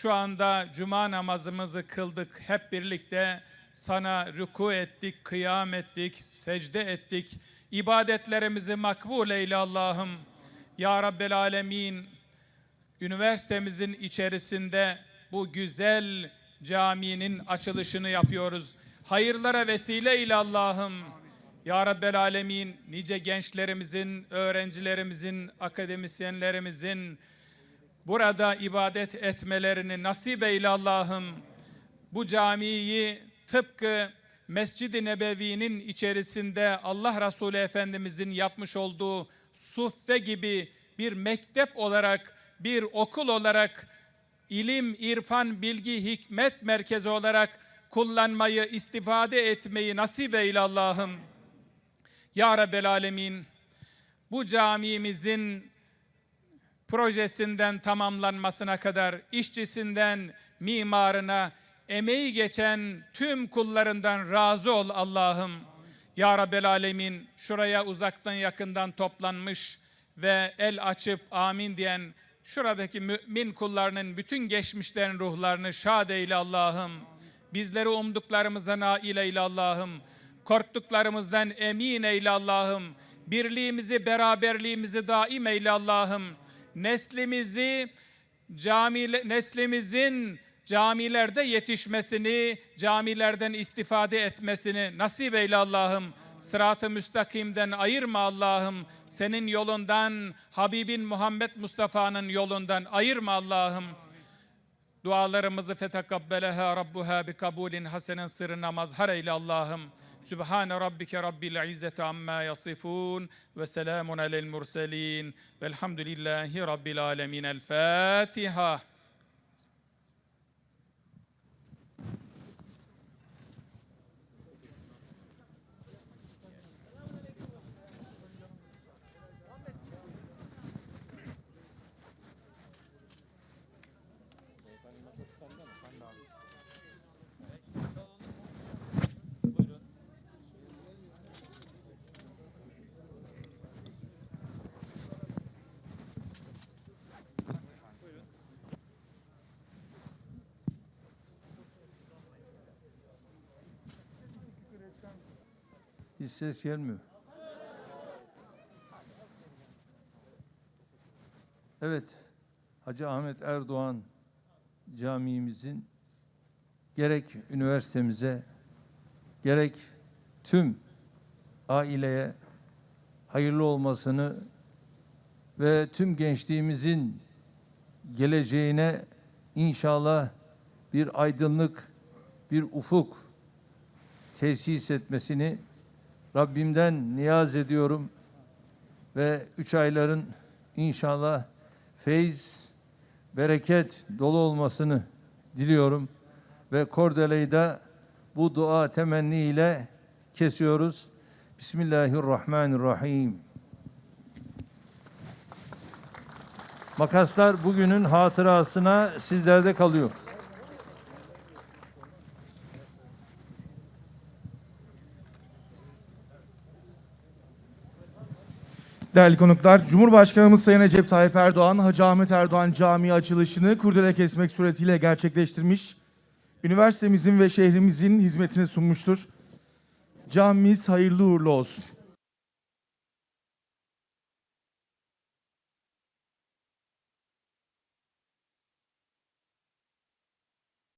Şu anda cuma namazımızı kıldık. Hep birlikte sana rüku ettik, kıyam ettik, secde ettik. İbadetlerimizi makbul eyle Allah'ım. Ya Rabbel Alemin, üniversitemizin içerisinde bu güzel caminin açılışını yapıyoruz. Hayırlara vesile eyle Allah'ım. Ya Rabbel Alemin nice gençlerimizin, öğrencilerimizin, akademisyenlerimizin burada ibadet etmelerini nasip eyle Allah'ım. Bu camiyi tıpkı Mescid-i Nebevi'nin içerisinde Allah Resulü Efendimizin yapmış olduğu suffe gibi bir mektep olarak, bir okul olarak, ilim, irfan, bilgi, hikmet merkezi olarak kullanmayı, istifade etmeyi nasip eyle Allah'ım. Ya Rabbel Alemin, bu camimizin projesinden tamamlanmasına kadar işçisinden mimarına emeği geçen tüm kullarından razı ol Allah'ım. Ya Rabbel Alemin şuraya uzaktan yakından toplanmış ve el açıp amin diyen şuradaki mümin kullarının bütün geçmişlerin ruhlarını şad eyle Allah'ım. Bizleri umduklarımıza nail eyle Allah'ım. Korktuklarımızdan emin eyle Allah'ım. Birliğimizi, beraberliğimizi daim eyle Allah'ım neslimizi cami neslimizin camilerde yetişmesini, camilerden istifade etmesini nasip eyle Allah'ım. Sırat-ı müstakimden ayırma Allah'ım. Senin yolundan, Habibin Muhammed Mustafa'nın yolundan ayırma Allah'ım. Dualarımızı fetekabbeleha Rabbuha bi kabulin hasenen sırrına mazhar eyle Allah'ım. Sübhane rabbike rabbil izzeti amma yasifun ve selamun alel murselin velhamdülillahi rabbil alemin. El Fatiha. Hiç ses gelmiyor. Evet, Hacı Ahmet Erdoğan camimizin gerek üniversitemize gerek tüm aileye hayırlı olmasını ve tüm gençliğimizin geleceğine inşallah bir aydınlık, bir ufuk tesis etmesini Rabbimden niyaz ediyorum ve üç ayların inşallah feyiz, bereket dolu olmasını diliyorum ve kordeleyi de bu dua temenni kesiyoruz. Bismillahirrahmanirrahim. Makaslar bugünün hatırasına sizlerde kalıyor. Değerli konuklar, Cumhurbaşkanımız Sayın Recep Tayyip Erdoğan, Hacı Ahmet Erdoğan Camii açılışını kurdele kesmek suretiyle gerçekleştirmiş. Üniversitemizin ve şehrimizin hizmetine sunmuştur. Camimiz hayırlı uğurlu olsun.